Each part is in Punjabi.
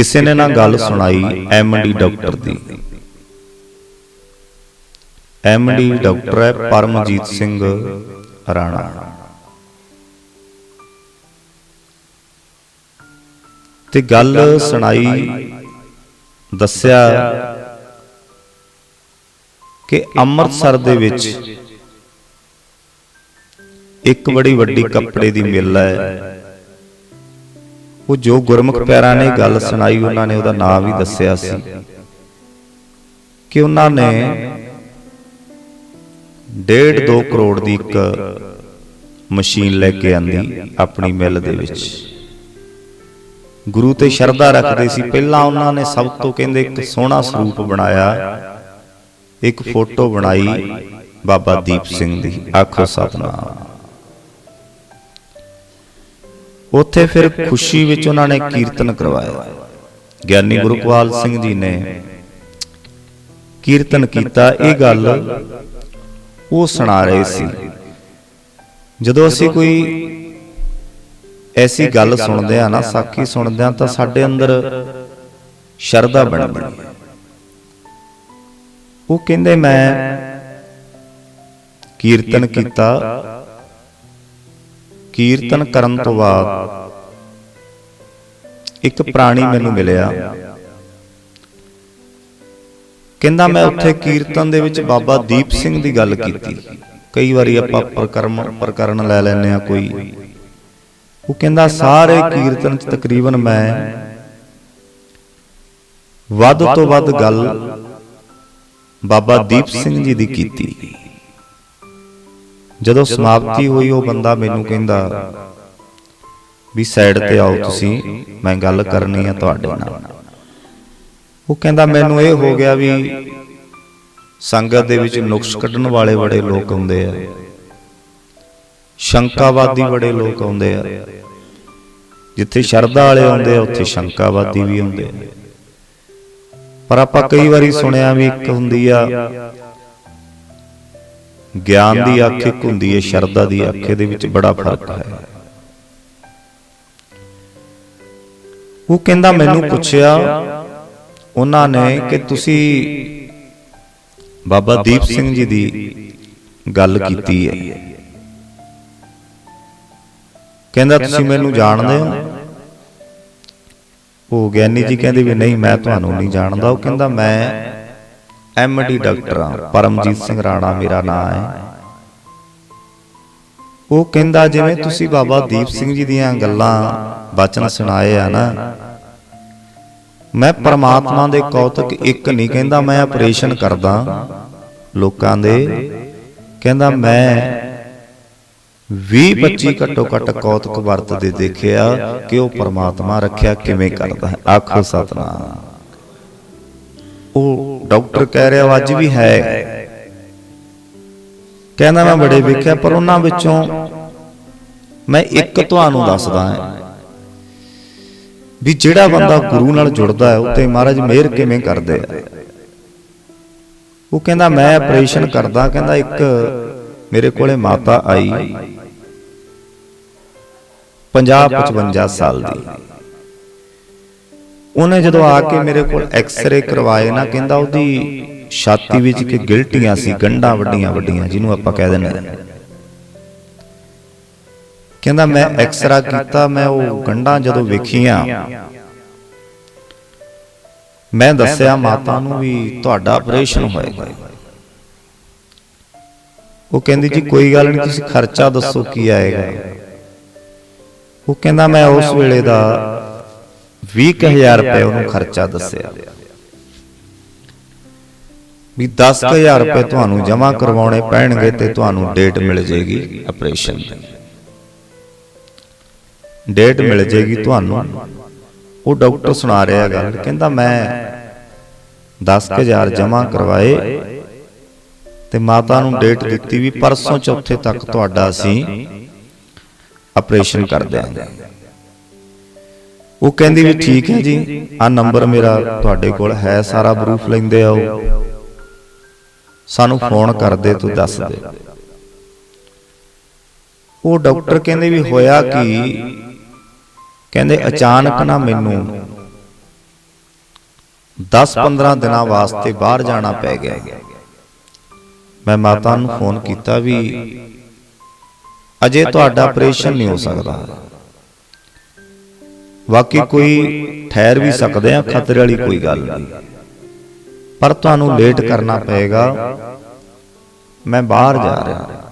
ਕਿਸੇ ਨੇ ਨਾ ਗੱਲ ਸੁਣਾਈ ਐਮਡੀ ਡਾਕਟਰ ਦੀ। ਐਮਡੀ ਡਾਕਟਰ ਹੈ ਪਰਮਜੀਤ ਸਿੰਘ ਰਾਣਾ। ਤੇ ਗੱਲ ਸੁਣਾਈ ਦੱਸਿਆ ਕਿ ਅੰਮ੍ਰਿਤਸਰ ਦੇ ਵਿੱਚ ਇੱਕ ਬੜੀ ਵੱਡੀ ਕੱਪੜੇ ਦੀ ਮਿੱਲ ਹੈ। ਉਹ ਜੋ ਗੁਰਮੁਖ ਪਿਆਰਾਂ ਨੇ ਗੱਲ ਸੁਣਾਈ ਉਹਨਾਂ ਨੇ ਉਹਦਾ ਨਾਮ ਵੀ ਦੱਸਿਆ ਸੀ ਕਿ ਉਹਨਾਂ ਨੇ 1.5 2 ਕਰੋੜ ਦੀ ਇੱਕ ਮਸ਼ੀਨ ਲੈ ਕੇ ਆਂਦੀ ਆਪਣੀ ਮਿੱਲ ਦੇ ਵਿੱਚ। ਗੁਰੂ ਤੇ ਸ਼ਰਧਾ ਰੱਖਦੇ ਸੀ। ਪਹਿਲਾਂ ਉਹਨਾਂ ਨੇ ਸਭ ਤੋਂ ਕਹਿੰਦੇ ਇੱਕ ਸੋਹਣਾ ਸਰੂਪ ਬਣਾਇਆ। ਇੱਕ ਫੋਟੋ ਬਣਾਈ ਬਾਬਾ ਦੀਪ ਸਿੰਘ ਦੀ। ਆਖੋ ਸਤਨਾਮ। ਉੱਥੇ ਫਿਰ ਖੁਸ਼ੀ ਵਿੱਚ ਉਹਨਾਂ ਨੇ ਕੀਰਤਨ ਕਰਵਾਇਆ। ਗਿਆਨੀ ਗੁਰੂਕਵਾਲ ਸਿੰਘ ਜੀ ਨੇ ਕੀਰਤਨ ਕੀਤਾ। ਇਹ ਗੱਲ ਉਹ ਸੁਣਾ ਰਹੇ ਸੀ। ਜਦੋਂ ਅਸੀਂ ਕੋਈ ਐਸੀ ਗੱਲ ਸੁਣਦੇ ਆ ਨਾ ਸਾਖੀ ਸੁਣਦੇ ਆ ਤਾਂ ਸਾਡੇ ਅੰਦਰ ਸ਼ਰਧਾ ਬਣਦੀ ਹੈ। ਉਹ ਕਹਿੰਦੇ ਮੈਂ ਕੀਰਤਨ ਕੀਤਾ ਕੀਰਤਨ ਕਰਨ ਤੋਂ ਬਾਅਦ ਇੱਕ ਪ੍ਰਾਣੀ ਮੈਨੂੰ ਮਿਲਿਆ। ਕਹਿੰਦਾ ਮੈਂ ਉੱਥੇ ਕੀਰਤਨ ਦੇ ਵਿੱਚ ਬਾਬਾ ਦੀਪ ਸਿੰਘ ਦੀ ਗੱਲ ਕੀਤੀ। ਕਈ ਵਾਰੀ ਆਪਾਂ ਪ੍ਰਕਰਮ ਪ੍ਰਕਰਨ ਲੈ ਲੈਨੇ ਆ ਕੋਈ। ਉਹ ਕਹਿੰਦਾ ਸਾਰੇ ਕੀਰਤਨ ਚ ਤਕਰੀਬਨ ਮੈਂ ਵੱਧ ਤੋਂ ਵੱਧ ਗੱਲ ਬਾਬਾ ਦੀਪ ਸਿੰਘ ਜੀ ਦੀ ਕੀਤੀ। ਜਦੋਂ ਸਮਾਪਤੀ ਹੋਈ ਉਹ ਬੰਦਾ ਮੈਨੂੰ ਕਹਿੰਦਾ ਵੀ ਸਾਈਡ ਤੇ ਆਓ ਤੁਸੀਂ ਮੈਂ ਗੱਲ ਕਰਨੀ ਆ ਤੁਹਾਡੇ ਨਾਲ। ਉਹ ਕਹਿੰਦਾ ਮੈਨੂੰ ਇਹ ਹੋ ਗਿਆ ਵੀ ਸੰਗਤ ਦੇ ਵਿੱਚ ਨੁਕਸ ਕੱਢਣ ਵਾਲੇ ਬੜੇ ਲੋਕ ਆਉਂਦੇ ਆ। ਸ਼ੰਕਾਵਾਦੀ ਬੜੇ ਲੋਕ ਆਉਂਦੇ ਆ। ਜਿੱਥੇ ਸ਼ਰਧਾ ਵਾਲੇ ਆਉਂਦੇ ਆ ਉੱਥੇ ਸ਼ੰਕਾਵਾਦੀ ਵੀ ਆਉਂਦੇ ਆ। ਪਰ ਆਪਾਂ ਕਈ ਵਾਰੀ ਸੁਣਿਆ ਵੀ ਇੱਕ ਹੁੰਦੀ ਆ ਗਿਆਨ ਦੀ ਅੱਖ ਇੱਕ ਹੁੰਦੀ ਹੈ ਸ਼ਰਧਾ ਦੀ ਅੱਖ ਦੇ ਵਿੱਚ ਬੜਾ ਫ਼ਰਕ ਹੈ। ਉਹ ਕਹਿੰਦਾ ਮੈਨੂੰ ਪੁੱਛਿਆ ਉਹਨਾਂ ਨੇ ਕਿ ਤੁਸੀਂ ਬਾਬਾ ਦੀਪ ਸਿੰਘ ਜੀ ਦੀ ਗੱਲ ਕੀਤੀ ਹੈ ਕਹਿੰਦਾ ਤੁਸੀਂ ਮੈਨੂੰ ਜਾਣਦੇ ਹੋ? ਉਹ ਗਿਆਨੀ ਜੀ ਕਹਿੰਦੇ ਵੀ ਨਹੀਂ ਮੈਂ ਤੁਹਾਨੂੰ ਨਹੀਂ ਜਾਣਦਾ। ਉਹ ਕਹਿੰਦਾ ਮੈਂ ਐਮਡੀ ਡਾਕਟਰ, ਪਰਮਜੀਤ ਸਿੰਘ ਰਾਣਾ ਮੇਰਾ ਨਾਮ ਹੈ। ਉਹ ਕਹਿੰਦਾ, ਜਿਵੇਂ ਤੁਸੀਂ ਬਾਬਾ ਦੀਪ ਸਿੰਘ ਜੀ ਦੀਆਂ ਗੱਲਾਂ, ਬਚਨ ਸੁਣਾਏ ਆ ਨਾ, ਮੈਂ ਪਰਮਾਤਮਾ ਦੇ ਕੌਤਕ ਇੱਕ ਨਹੀਂ ਕਹਿੰਦਾ, ਮੈਂ ਆਪਰੇਸ਼ਨ ਕਰਦਾ। ਲੋਕਾਂ ਦੇ ਕਹਿੰਦਾ, ਮੈਂ 20 25 ਘੱਟੋ ਘੱਟ ਕੌਤਕ ਵਰਤਦੇ ਦੇਖਿਆ ਕਿ ਉਹ ਪਰਮਾਤਮਾ ਰੱਖਿਆ ਕਿਵੇਂ ਕਰਦਾ ਹੈ। ਆਖੋ ਸਤਨਾਮ। ਡਾਕਟਰ ਕਹਿ ਰਿਹਾ ਅੱਜ ਵੀ ਹੈ। ਕਹਿੰਦਾ ਮੈਂ ਬੜੇ ਵੇਖਿਆ, ਪਰ ਉਹਨਾਂ ਵਿੱਚੋਂ ਮੈਂ ਇੱਕ ਤੁਹਾਨੂੰ ਦੱਸਦਾ ਹਾਂ ਵੀ ਜਿਹੜਾ ਬੰਦਾ ਗੁਰੂ ਨਾਲ ਜੁੜਦਾ ਹੈ ਉਹ ਮਹਾਰਾਜ ਮਿਹਰ ਕਿਵੇਂ ਕਰਦੇ ਆ। ਉਹ ਕਹਿੰਦਾ, ਮੈਂ ਆਪਰੇਸ਼ਨ ਕਰਦਾ, ਕਹਿੰਦਾ ਇੱਕ ਮੇਰੇ ਕੋਲੇ ਮਾਤਾ ਆਈ 50 55 ਸਾਲ ਦੀ। ਉਹਨੇ ਜਦੋਂ ਆ ਕੇ ਮੇਰੇ ਕੋਲ ਐਕਸ-ਰੇ ਕਰਵਾਏ ਨਾ ਕਹਿੰਦਾ ਉਹਦੀ ਛਾਤੀ ਵਿੱਚ ਕਿ ਗਿਲਟੀਆਂ ਸੀ ਗੰਢਾਂ ਵੱਡੀਆਂ ਵੱਡੀਆਂ ਜਿਹਨੂੰ ਆਪਾਂ ਕਹਿ ਦਿੰਦੇ ਕਹਿੰਦਾ ਮੈਂ ਐਕਸਰਾ ਕੀਤਾ ਮੈਂ ਉਹ ਗੰਢਾਂ ਜਦੋਂ ਵੇਖੀਆਂ। ਮੈਂ ਦੱਸਿਆ ਮਾਤਾ ਨੂੰ ਵੀ ਤੁਹਾਡਾ ਆਪਰੇਸ਼ਨ ਹੋਏਗਾ। ਉਹ ਕਹਿੰਦੀ ਜੀ ਕੋਈ ਗੱਲ ਨਹੀਂ ਤੁਸੀਂ ਖਰਚਾ ਦੱਸੋ ਕੀ ਆਏਗਾ। ਉਹ ਕਹਿੰਦਾ ਮੈਂ ਉਸ ਵੇਲੇ ਦਾ 20000 ਰੁਪਏ ਉਹਨੂੰ ਖਰਚਾ ਦੱਸਿਆ। ਵੀ 10000 ਰੁਪਏ ਤੁਹਾਨੂੰ ਜਮ੍ਹਾਂ ਕਰਵਾਉਣੇ ਪੈਣਗੇ ਤੇ ਤੁਹਾਨੂੰ ਡੇਟ ਮਿਲ ਜੇਗੀ ਆਪਰੇਸ਼ਨ ਦੀ ਡੇਟ ਮਿਲ ਜੇਗੀ ਤੁਹਾਨੂੰ। ਉਹ ਡਾਕਟਰ ਸੁਣਾ ਰਿਹਾ ਗੱਲ ਕਹਿੰਦਾ ਮੈਂ 10000 ਜਮ੍ਹਾਂ ਕਰਵਾਏ ਤੇ ਮਾਤਾ ਨੂੰ ਡੇਟ ਦਿੱਤੀ ਵੀ ਪਰਸੋਂ ਚੌਥੇ ਤੱਕ ਤੁਹਾਡਾ ਅਸੀਂ ਆਪਰੇਸ਼ਨ ਕਰ ਦਿਆਂਗੇ। ਉਹ ਕਹਿੰਦੀ ਵੀ ਠੀਕ ਹੈ ਜੀ ਆ ਨੰਬਰ ਮੇਰਾ ਤੁਹਾਡੇ ਕੋਲ ਹੈ ਸਾਰਾ ਪ੍ਰੂਫ ਲੈਂਦੇ ਆਓ। ਸਾਨੂੰ ਫੋਨ ਕਰਦੇ ਤੂੰ ਦੱਸ ਦੇ। ਉਹ ਡਾਕਟਰ ਕਹਿੰਦੇ ਵੀ ਹੋਇਆ ਕੀ? ਕਹਿੰਦੇ ਅਚਾਨਕ ਨਾ ਮੈਨੂੰ 10-15 ਦਿਨਾਂ ਵਾਸਤੇ ਬਾਹਰ ਜਾਣਾ ਪੈ ਗਿਆ। ਮੈਂ ਮਾਤਾ ਨੂੰ ਫੋਨ ਕੀਤਾ ਵੀ ਅਜੇ ਤੁਹਾਡਾ ਆਪਰੇਸ਼ਨ ਨਹੀਂ ਹੋ ਸਕਦਾ। ਬਾਕੀ ਕੋਈ ਠਹਿਰ ਵੀ ਸਕਦੇ ਆ ਖਤਰੇ ਵਾਲੀ ਕੋਈ ਗੱਲ ਨਹੀਂ। ਪਰ ਤੁਹਾਨੂੰ ਲੇਟ ਕਰਨਾ ਪਏਗਾ। ਮੈਂ ਬਾਹਰ ਜਾ ਰਿਹਾ।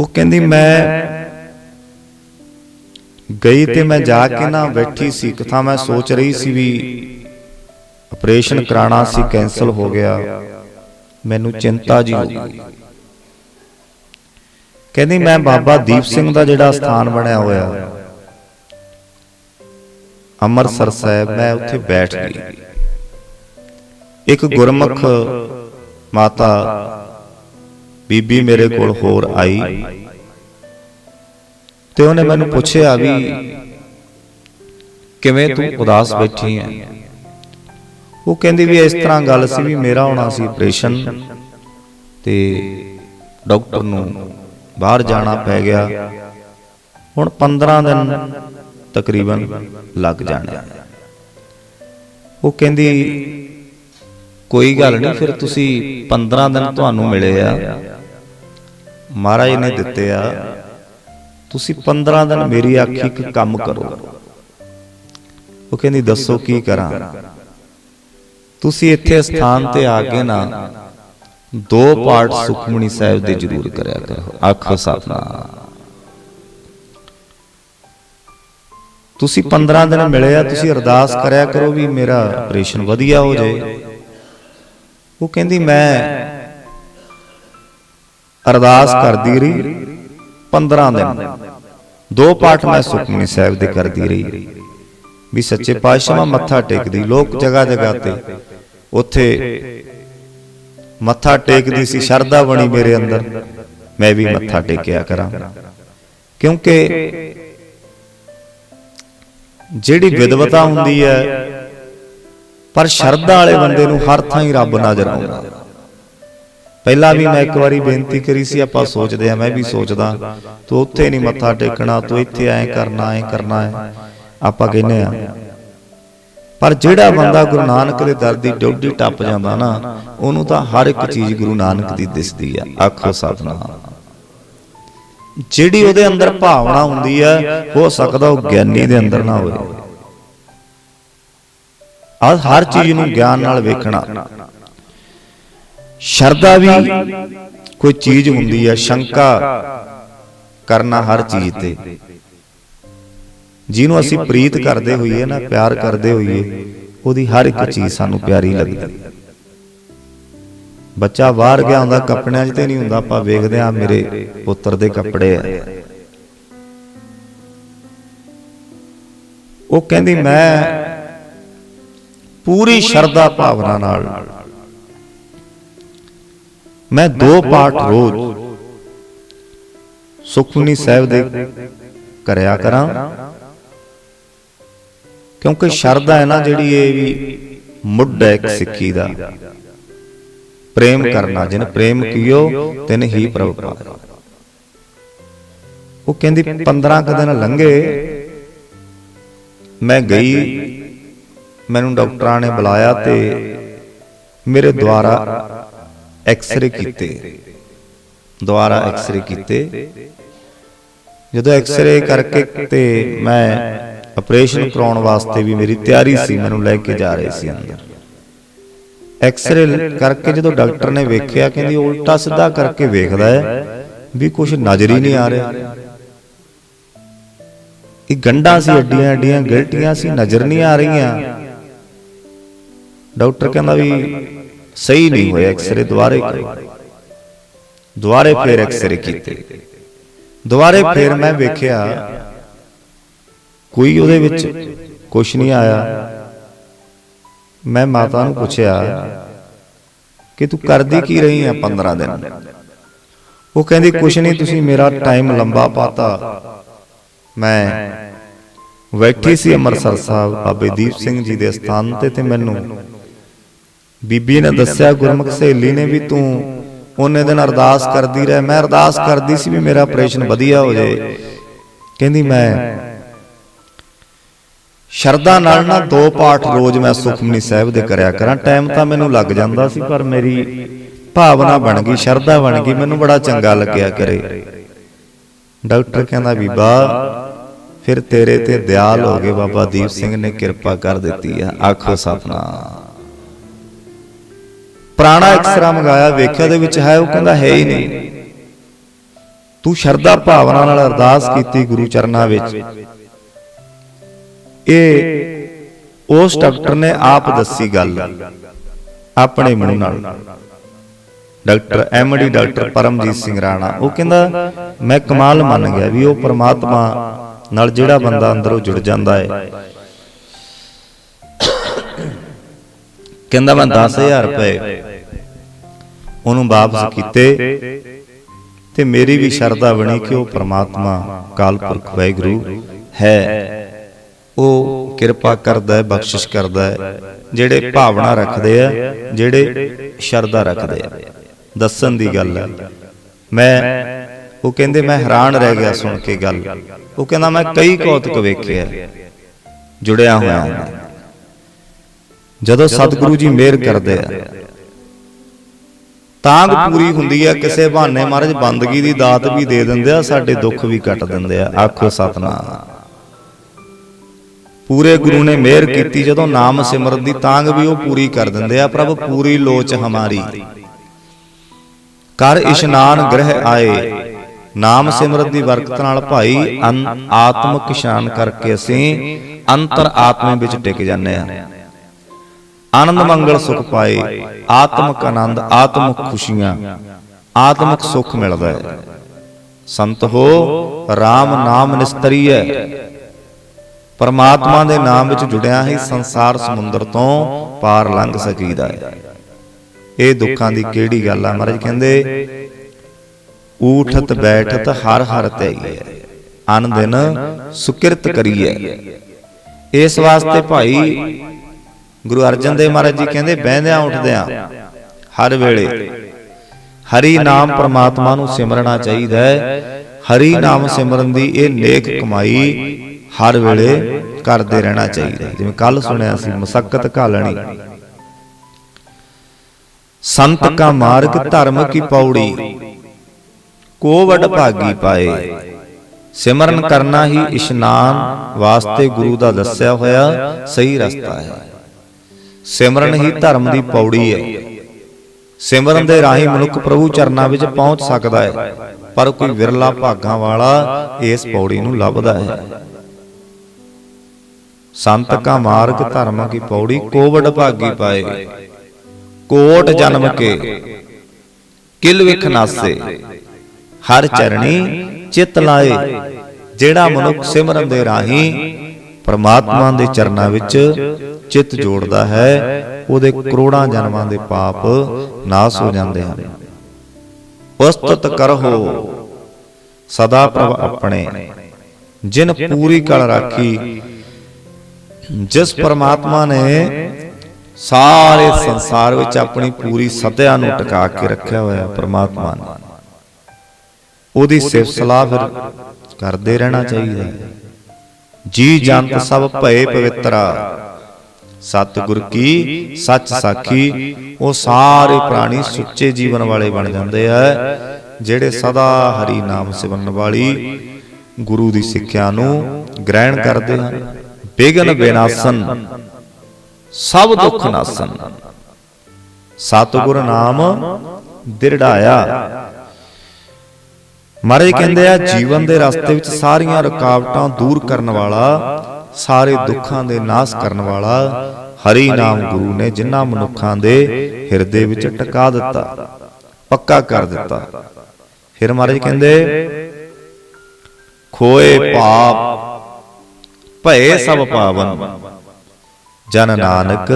ਉਹ ਕਹਿੰਦੀ, ਮੈਂ ਗਈ ਤੇ ਮੈਂ ਜਾ ਕੇ ਨਾ ਬੈਠੀ ਸੀ ਕਥਾ ਮੈਂ ਸੋਚ ਰਹੀ ਸੀ ਵੀ ਆਪਰੇਸ਼ਨ ਕਰਾਣਾ ਸੀ ਕੈਨਸਲ ਹੋ ਗਿਆ। ਮੈਨੂੰ ਚਿੰਤਾ ਜੀ ਹੋ ਗਈ। ਕਹਿੰਦੀ ਮੈਂ ਬਾਬਾ ਦੀਪ ਸਿੰਘ ਦਾ ਜਿਹੜਾ ਸਥਾਨ ਬਣਿਆ ਹੋਇਆ। ਅੰਮ੍ਰਿਤਸਰ ਸਾਹਿਬ ਮੈਂ ਉੱਥੇ ਬੈਠ ਗਈ। ਇੱਕ ਗੁਰਮੁਖ ਮਾਤਾ ਬੀਬੀ ਮੇਰੇ ਕੋਲ ਹੋਰ ਆਈ। ਤੇ ਉਹਨੇ ਮੈਨੂੰ ਪੁੱਛਿਆ ਵੀ ਕਿਵੇਂ ਤੂੰ ਉਦਾਸ ਬੈਠੀ ਹੈ? ਉਹ ਕਹਿੰਦੀ ਵੀ ਇਸ ਤਰ੍ਹਾਂ ਗੱਲ ਸੀ ਵੀ ਮੇਰਾ ਹੋਣਾ ਸੀ ਆਪਰੇਸ਼ਨ ਤੇ ਡਾਕਟਰ ਨੂੰ ਬਾਹਰ ਜਾਣਾ ਪੈ ਗਿਆ। ਹੁਣ 15 ਦਿਨ ਤਕਰੀਬਨ ਲੱਗ ਜਾਣੇ। ਉਹ ਕਹਿੰਦੀ, ਕੋਈ ਗੱਲ ਨਹੀਂ, ਫਿਰ ਤੁਸੀਂ 15 ਦਿਨ ਤੁਹਾਨੂੰ ਮਿਲੇ ਆ। ਮਹਾਰਾਜ ਨੇ ਦਿੱਤੇ ਆ। ਤੁਸੀਂ 15 ਦਿਨ ਮੇਰੀ ਆਖੀ ਇੱਕ ਕੰਮ ਕਰੋ। ਉਹ ਕਹਿੰਦੀ, ਦੱਸੋ ਕੀ ਕਰਾਂ? ਤੁਸੀਂ ਇੱਥੇ ਸਥਾਨ ਤੇ ਆ ਕੇ ਨਾ ਦੋ ਪਾਠ ਸੁਖਮਣੀ ਸਾਹਿਬ ਦੇ ਜ਼ਰੂਰ ਕਰਿਆ ਕਰੋ। ਆਖੋ ਸਤਨਾਮ ਤੁਸੀਂ 15 ਦਿਨ ਮਿਲੇ ਆ ਤੁਸੀਂ ਅਰਦਾਸ ਕਰਿਆ ਕਰੋ ਵੀ ਮੇਰਾ ਆਪਰੇਸ਼ਨ ਵਧੀਆ ਹੋ ਜਾਏ। ਉਹ ਕਹਿੰਦੀ ਮੈਂ ਅਰਦਾਸ ਕਰਦੀ ਰਹੀ 15 ਦਿਨ। ਦੋ ਪਾਠ ਮੈਂ ਸੁਖਮਨੀ ਸਾਹਿਬ ਦੇ ਕਰਦੀ ਰਹੀ। ਵੀ ਸੱਚੇ ਪਾਤਸ਼ਾਹ ਮੱਥਾ ਟੇਕਦੀ ਲੋਕ ਜਗ੍ਹਾ ਜਗ੍ਹਾ ਤੇ। ਉੱਥੇ ਮੱਥਾ ਟੇਕਦੀ ਸੀ ਸ਼ਰਧਾ ਬਣੀ ਮੇਰੇ ਅੰਦਰ। ਮੈਂ ਵੀ ਮੱਥਾ ਟੇਕਿਆ ਕਰਾਂ। ਕਿਉਂਕਿ ਜਿਹੜੀ ਵਿਦਵਤਾ ਹੁੰਦੀ ਹੈ ਪਰ ਸ਼ਰਧਾ ਵਾਲੇ ਬੰਦੇ ਨੂੰ ਹਰ ਥਾਂ ਹੀ ਰੱਬ ਨਜ਼ਰ ਆਉਂਦਾ। ਪਹਿਲਾਂ ਵੀ ਮੈਂ ਇੱਕ ਵਾਰੀ ਬੇਨਤੀ ਕਰੀ ਸੀ ਆਪਾਂ ਸੋਚਦੇ ਆ ਮੈਂ ਵੀ ਸੋਚਦਾ ਤੂੰ ਉੱਥੇ ਨਹੀਂ ਮੱਥਾ ਟੇਕਣਾ ਤੂੰ ਇੱਥੇ ਐਂ ਕਰਨਾ ਐਂ ਕਰਨਾ ਆਪਾਂ ਕਹਿੰਦੇ ਆ ਪਰ ਜਿਹੜਾ ਬੰਦਾ ਗੁਰੂ ਨਾਨਕ ਦੇ ਦਰ ਦੀ ਡੋਡੀ ਟੱਪ ਜਾਂਦਾ ਨਾ ਉਹਨੂੰ ਤਾਂ ਹਰ ਇੱਕ ਚੀਜ਼ ਗੁਰੂ ਨਾਨਕ ਦੀ ਦਿਸਦੀ ਆ। ਆਖੋ ਸਤਨਾਮ। ਜਿਹੜੀ ਉਹਦੇ ਅੰਦਰ ਭਾਵਨਾ ਹੁੰਦੀ ਹੈ ਹੋ ਸਕਦਾ ਉਹ ਗਿਆਨੀ ਦੇ ਅੰਦਰ ਨਾ ਹੋਵੇ। ਆ ਹਰ ਚੀਜ਼ ਨੂੰ ਗਿਆਨ ਨਾਲ ਵੇਖਣਾ। ਸ਼ਰਧਾ ਵੀ ਕੋਈ ਚੀਜ਼ ਹੁੰਦੀ ਹੈ ਸ਼ੰਕਾ ਕਰਨਾ ਹਰ ਚੀਜ਼ ਤੇ। ਜਿਹਨੂੰ ਅਸੀਂ ਪ੍ਰੀਤ ਕਰਦੇ ਹੋਈਏ ਨਾ ਪਿਆਰ ਕਰਦੇ ਹੋਈਏ ਉਹਦੀ ਹਰ ਇੱਕ ਚੀਜ਼ ਸਾਨੂੰ ਪਿਆਰੀ ਲੱਗਦੀ ਬੱਚਾ ਬਾਹਰ ਗਿਆ ਹੁੰਦਾ ਕੱਪੜਿਆਂ 'ਚ ਤੇ ਨਹੀਂ ਹੁੰਦਾ ਆਪਾਂ ਵੇਖਦੇ ਆ ਮੇਰੇ ਪੁੱਤਰ ਦੇ ਕੱਪੜੇ ਆ। ਉਹ ਕਹਿੰਦੀ ਮੈਂ ਪੂਰੀ ਸ਼ਰਧਾ ਭਾਵਨਾ ਨਾਲ ਮੈਂ ਦੋ ਪਾਠ ਰੋਜ਼ ਸੁਖਮਨੀ ਸਾਹਿਬ ਦੇ ਕਰਿਆ ਕਰਾਂ। ਕਿਉਂਕਿ ਸ਼ਰਧਾ ਹੈ ਨਾ ਜਿਹੜੀ ਇਹ ਵੀ ਮੁੱਢ ਹੈ ਇੱਕ ਸਿੱਖੀ ਦਾ। ਪ੍ਰੇਮ ਕਰਨਾ ਜਿਨ ਪ੍ਰੇਮ ਕੀਓ ਤਿਨ ਹੀ ਪ੍ਰਭ ਪਾਇਆ ਉਹ ਕਹਿੰਦੀ 15 ਕ ਦਿਨ ਲੰਘੇ। ਮੈਂ ਗਈ ਮੈਨੂੰ ਡਾਕਟਰਾਂ ਨੇ ਬੁਲਾਇਆ ਤੇ ਮੇਰੇ ਦੁਆਰਾ ਐਕਸ-ਰੇ ਕੀਤੇ। ਦੁਆਰਾ ਐਕਸ-ਰੇ ਕੀਤੇ। ਜਦੋਂ ਐਕਸ-ਰੇ ਕਰਕੇ ਤੇ ਮੈਂ ਆਪਰੇਸ਼ਨ ਕਰਾਉਣ ਵਾਸਤੇ ਵੀ ਮੇਰੀ ਤਿਆਰੀ ਸੀ ਮੈਨੂੰ ਲੈ ਕੇ ਜਾ ਰਹੇ ਸੀ ਅੰਦਰ। ਐਕਸ-ਰੇ ਕਰਕੇ ਜਦੋਂ ਡਾਕਟਰ ਨੇ ਵੇਖਿਆ ਕਹਿੰਦੀ ਉਲਟਾ ਸਿੱਧਾ ਕਰਕੇ ਵੇਖਦਾ ਹੈ ਵੀ ਕੁਝ ਨਜ਼ਰ ਹੀ ਨਹੀਂ ਆ ਰਿਹਾ। ਇਹ ਗੰਢਾਂ ਸੀ ਅੱਡੀਆਂ ਅੱਡੀਆਂ ਗਿਲਟੀਆਂ ਸੀ ਨਜ਼ਰ ਨਹੀਂ ਆ ਰਹੀਆਂ। ਡਾਕਟਰ ਕਹਿੰਦਾ ਵੀ ਸਹੀ ਨਹੀਂ ਹੋਇਆ ਐਕਸ-ਰੇ ਦੁਬਾਰੇ ਕਰੋ। ਦੁਬਾਰੇ ਫੇਰ ਐਕਸ-ਰੇ ਕੀਤੇ। ਦੁਬਾਰੇ ਫੇਰ ਮੈਂ ਵੇਖਿਆ। ਕੋਈ ਉਹਦੇ ਵਿੱਚ ਕੁਝ ਨਹੀਂ ਆਇਆ। ਮੈਂ ਮਾਤਾ ਨੂੰ ਪੁੱਛਿਆ ਕਿ ਤੂੰ ਕਰਦੀ ਕੀ ਰਹੀ ਆ 15 ਦਿਨ? ਉਹ ਕਹਿੰਦੀ, ਕੁਛ ਨਹੀਂ, ਤੁਸੀਂ ਮੇਰਾ ਟਾਈਮ ਲੰਬਾ ਪਾਤਾ। ਮੈਂ ਬੈਠੀ ਸੀ ਅੰਮ੍ਰਿਤਸਰ ਸਾਹਿਬ, ਬਾਬੇ ਦੀਪ ਸਿੰਘ ਜੀ ਦੇ ਸਥਾਨ ਤੇ ਤੇ ਮੈਨੂੰ ਬੀਬੀ ਨੇ ਦੱਸਿਆ, ਗੁਰਮੁਖ ਸਹੇਲੀ ਨੇ ਵੀ ਤੂੰ ਉਹਨੇ ਦਿਨ ਅਰਦਾਸ ਕਰਦੀ ਰਹਿ। ਮੈਂ ਅਰਦਾਸ ਕਰਦੀ ਸੀ ਵੀ ਮੇਰਾ ਆਪਰੇਸ਼ਨ ਵਧੀਆ ਹੋ ਜਾਏ। ਕਹਿੰਦੀ, ਮੈਂ ਸ਼ਰਧਾ ਨਾਲ ਨਾ ਦੋ ਪਾਠ ਰੋਜ਼ ਮੈਂ ਸੁਖਮਨੀ ਸਾਹਿਬ ਦੇ ਕਰਿਆ ਕਰਾਂ। ਟਾਈਮ ਤਾਂ ਮੈਨੂੰ ਲੱਗ ਜਾਂਦਾ ਸੀ, ਪਰ ਮੇਰੀ ਭਾਵਨਾ ਬਣ ਗਈ, ਸ਼ਰਧਾ ਬਣ ਗਈ। ਮੈਨੂੰ ਬੜਾ ਚੰਗਾ ਲੱਗਿਆ ਕਰੇ। ਡਾਕਟਰ ਕਹਿੰਦਾ, ਬੀਬਾ, ਫਿਰ ਤੇਰੇ ਤੇ ਦਿਆਲ ਹੋ ਗਏ। ਬਾਬਾ ਦੀਪ ਸਿੰਘ ਨੇ ਕਿਰਪਾ ਕਰ ਦਿੱਤੀ ਆ। ਆਖੋ ਸਤਨਾਮ। ਪ੍ਰਾਣਾ ਐਕਸਰਾ ਮੰਗਾਇਆ, ਵੇਖਿਆ ਦੇ ਵਿੱਚ ਹੈ, ਉਹ ਕਹਿੰਦਾ, ਹੈ ਹੀ ਨਹੀਂ। ਤੂੰ ਸ਼ਰਧਾ ਭਾਵਨਾ ਨਾਲ ਅਰਦਾਸ ਕੀਤੀ ਗੁਰੂ ਚਰਨਾਂ ਵਿੱਚ। ਇਹ ਉਸ ਡਾਕਟਰ ਨੇ ਆਪ ਦੱਸੀ ਗੱਲ ਆਪਣੇ ਮੂੰਹ ਨਾਲ। Doctor MD, doctor Paramjit Singh Rana, ਉਹ ਕਹਿੰਦਾ, ਮੈਂ ਕਮਾਲ ਮੰਨ ਗਿਆ ਵੀ ਉਹ ਪ੍ਰਮਾਤਮਾ ਨਾਲ ਜਿਹੜਾ ਬੰਦਾ ਅੰਦਰੋਂ ਜੁੜ ਜਾਂਦਾ ਹੈ ਕਹਿੰਦਾ, ਮੈਂ 10000 ਰੁਪਏ ਉਹਨੂੰ ਵਾਪਸ ਕੀਤੇ ਤੇ ਮੇਰੀ ਵੀ ਸ਼ਰਧਾ ਬਣੀ ਕਿ ਉਹ ਪ੍ਰਮਾਤਮਾ ਕਾਲਪੁਰਖ ਵਾਹਿਗੁਰੂ ਹੈ। ਉਹ ਕਿਰਪਾ ਕਰਦਾ ਹੈ, ਬਖਸ਼ਿਸ਼ ਕਰਦਾ ਹੈ, ਜਿਹੜੇ ਭਾਵਨਾ ਰੱਖਦੇ ਆ, ਜਿਹੜੇ ਸ਼ਰਧਾ ਰੱਖਦੇ ਆ। ਦੱਸਣ ਦੀ ਗੱਲ ਹੈ। ਮੈਂ ਉਹ ਕਹਿੰਦੇ ਮੈਂ ਹੈਰਾਨ ਰਹਿ ਗਿਆ ਸੁਣ ਕੇ ਗੱਲ। ਉਹ ਕਹਿੰਦਾ ਮੈਂ ਕਈ ਕੌਤਕ ਵੇਖਿਆ ਜੁੜਿਆ ਹੋਇਆ ਹਾਂ। ਜਦੋਂ ਸਤਿਗੁਰੂ ਜੀ ਮਿਹਰ ਕਰਦੇ ਆ, ਤਾਂਗ ਪੂਰੀ ਹੁੰਦੀ ਆ, ਕਿਸੇ ਬਹਾਨੇ ਮਹਾਰਾਜ ਬੰਦਗੀ ਦੀ ਦਾਤ ਵੀ ਦੇ ਦਿੰਦੇ ਆ, ਸਾਡੇ ਦੁੱਖ ਵੀ ਕੱਟ ਦਿੰਦੇ ਆ। ਆਖੋ ਸਤਨਾਮ। ਪੂਰੇ ਗੁਰੂ ਨੇ ਮਿਹਰ ਕੀਤੀ ਜਦੋਂ ਨਾਮ ਸਿਮਰਨ ਦੀ ਤਾਂਗ ਵੀ ਉਹ ਪੂਰੀ ਕਰ ਦਿੰਦੇ ਆ ਪ੍ਰਭ ਪੂਰੀ ਲੋਚ ਹਮਾਰੀ। ਕਰ ਇਸ਼ਨਾਨ ਗ੍ਰਹਿ ਆਏ। ਨਾਮ ਸਿਮਰਨ ਦੀ ਬਰਕਤ ਨਾਲ ਭਾਈ ਆਤਮਿਕ ਇਸ਼ਨਾਨ ਕਰਕੇ ਅਸੀਂ ਅੰਤਰ ਆਤਮੇ ਵਿੱਚ ਟਿਕ ਜਾਂਦੇ ਆ। ਆਨੰਦ ਮੰਗਲ ਸੁਖ ਪਾਏ ਆਤਮਿਕ ਆਨੰਦ ਆਤਮਿਕ ਖੁਸ਼ੀਆਂ ਆਤਮਿਕ ਸੁਖ ਮਿਲਦਾ ਹੈ। ਸੰਤ ਹੋ RAM ਨਾਮ ਨਿਸਤਰੀਐ। ਪਰਮਾਤਮਾ ਦੇ ਨਾਮ ਵਿੱਚ ਜੁੜਿਆ ਹੀ ਸੰਸਾਰ ਸਮੁੰਦਰ ਤੋਂ ਪਾਰ ਲੰਘ ਸਕੀਦਾ ਹੈ। ਇਹ ਦੁੱਖਾਂ ਦੀ ਕਿਹੜੀ ਗੱਲ ਆ ਮਹਾਰਾਜ ਕਹਿੰਦੇ? ਊਠਤ ਬੈਠਤ ਹਰ ਹਰ ਧਈਐ ਅਨ ਦਿਨ ਸੁਕਿਰਤ ਕਰੀਐ ਇਸ ਵਾਸਤੇ ਭਾਈ ਗੁਰੂ ਅਰਜਨ ਦੇਵ ਮਹਾਰਾਜ ਜੀ ਕਹਿੰਦੇ ਬਹਿੰਦਿਆਂ ਉੱਠਦਿਆਂ ਹਰ ਵੇਲੇ ਹਰੀ ਨਾਮ ਪ੍ਰਮਾਤਮਾ ਨੂੰ ਸਿਮਰਨਾ ਚਾਹੀਦਾ ਹੈ। ਹਰੀ ਨਾਮ ਸਿਮਰਨ ਦੀ ਇਹ ਨੇਕ ਕਮਾਈ ਹਰ ਵੇਲੇ ਕਰਦੇ ਰਹਿਣਾ ਚਾਹੀਦਾ। ਜਿਵੇਂ ਕੱਲ ਸੁਣਿਆ ਸੀ ਮਸਕਤ ਘਾਲਣੀ। ਸੰਤ ਕਾ ਮਾਰਗ ਧਰਮ ਕੀ ਪੌੜੀ। ਕੋ ਵਡ ਭਾਗੀ ਪਾਏ। ਸਿਮਰਨ ਕਰਨਾ ਹੀ ਇਸ਼ਨਾਨ ਵਾਸਤੇ ਗੁਰੂ ਦਾ ਦੱਸਿਆ ਹੋਇਆ ਸਹੀ ਰਸਤਾ ਹੈ। ਸਿਮਰਨ ਹੀ ਧਰਮ ਦੀ ਪੌੜੀ ਹੈ। ਸਿਮਰਨ ਦੇ ਰਾਹੀਂ ਮਨੁੱਖ ਪ੍ਰਭੂ ਚਰਨਾਂ ਵਿੱਚ ਪਹੁੰਚ ਸਕਦਾ ਹੈ। ਪਰ ਕੋਈ ਵਿਰਲਾ ਭਾਗਾਂ ਵਾਲਾ ਇਸ ਪੌੜੀ ਨੂੰ ਲੱਭਦਾ ਹੈ। ਸੰਤ ਕਾ ਮਾਰਗ ਧਰਮ ਕੀ ਪੌੜੀ ਕੋਵਡ ਭਾਗੀ ਪਾਏ। ਕੋਟ ਜਨਮ ਕੇ। ਕਿਲ ਵਿਖ ਨਾਸੇ। ਹਰ ਚਰਣੀ ਚਿਤ ਲਾਏ। ਜਿਹੜਾ ਮਨੁੱਖ ਸਿਮਰਨ ਦੇ ਰਾਹੀਂ ਪ੍ਰਮਾਤਮਾ ਦੇ ਚਰਨਾਂ ਵਿੱਚ ਚਿੱਤ ਜੋੜਦਾ ਹੈ। ਉਹਦੇ ਕਰੋੜਾਂ ਜਨਮਾਂ ਦੇ ਪਾਪ ਨਾਸ ਹੋ ਜਾਂਦੇ ਹਨ। ਉਸਤਤ ਕਰਹੁ ਸਦਾ ਪ੍ਰਭ ਆਪਣੇ। ਜਿਨ ਪੂਰੀ ਕਲ ਰਾਖੀ। ਜਿਸ ਪਰਮਾਤਮਾ ਨੇ ਸਾਰੇ ਸੰਸਾਰ ਵਿੱਚ ਆਪਣੀ ਪੂਰੀ ਸਤਿਆ ਨੂੰ ਟਿਕਾ ਕੇ ਰੱਖਿਆ ਹੋਇਆ ਪਰਮਾਤਮਾ ਨੇ। ਉਹਦੀ ਸਿਫਤ ਸਲਾਹ ਫਿਰ ਕਰਦੇ ਰਹਿਣਾ ਚਾਹੀਦਾ। ਜੀ ਜੰਤ ਸਭ ਭਏ ਪਵਿੱਤਰਾ। ਸਤਿਗੁਰ ਕੀ ਸੱਚ ਸਾਖੀ। ਉਹ ਸਾਰੇ ਪ੍ਰਾਣੀ ਸੁੱਚੇ ਜੀਵਨ ਵਾਲੇ ਬਣ ਜਾਂਦੇ ਆ ਜਿਹੜੇ ਸਦਾ ਹਰੀ ਨਾਮ ਸਿਮਰਨ ਵਾਲੀ ਗੁਰੂ ਦੀ ਸਿੱਖਿਆ ਨੂੰ ਗ੍ਰਹਿਣ ਕਰਦੇ ਹਨ। ਬੇਗਨ ਬਿਨਾਸਨ ਸਭ ਦੁੱਖ ਨਾਸਨ। ਸਤਿਗੁਰ ਨਾਮ ਦਿਰੜਾਇਆ। ਮਹਾਰਾਜ ਕਹਿੰਦੇ ਆ ਜੀਵਨ ਦੇ ਰਸਤੇ ਵਿੱਚ ਸਾਰੀਆਂ ਰੁਕਾਵਟਾਂ ਦੂਰ ਕਰਨ ਵਾਲਾ ਸਾਰੇ ਦੁੱਖਾਂ ਦੇ ਨਾਸ਼ ਕਰਨ ਵਾਲਾ ਹਰੀ ਨਾਮ ਗੁਰੂ ਨੇ ਜਿਨ੍ਹਾਂ ਮਨੁੱਖਾਂ ਦੇ ਹਿਰਦੇ ਵਿੱਚ ਟਿਕਾ ਦਿੱਤਾ। ਪੱਕਾ ਕਰ ਦਿੱਤਾ। ਫਿਰ ਮਹਾਰਾਜ ਕਹਿੰਦੇ ਖੋਏ ਪਾਪ। ਭਏ ਸਭ ਪਾਵਨ। ਜਨ ਨਾਨਕ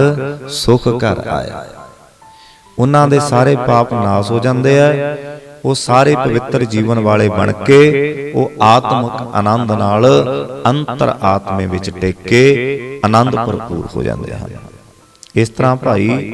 ਸੁਖ ਘਰ ਆਇਆ। ਉਹਨਾਂ ਦੇ ਸਾਰੇ ਪਾਪ ਨਾਸ ਹੋ ਜਾਂਦੇ ਆ। ਉਹ ਸਾਰੇ ਪਵਿੱਤਰ ਜੀਵਨ ਵਾਲੇ ਬਣ ਕੇ, ਉਹ ਆਤਮਿਕ ਆਨੰਦ ਨਾਲ ਅੰਤਰ ਆਤਮੇ ਵਿੱਚ ਟਿਕ ਕੇ ਆਨੰਦ ਭਰਪੂਰ ਹੋ ਜਾਂਦੇ ਹਨ। ਇਸ ਤਰ੍ਹਾਂ ਭਾਈ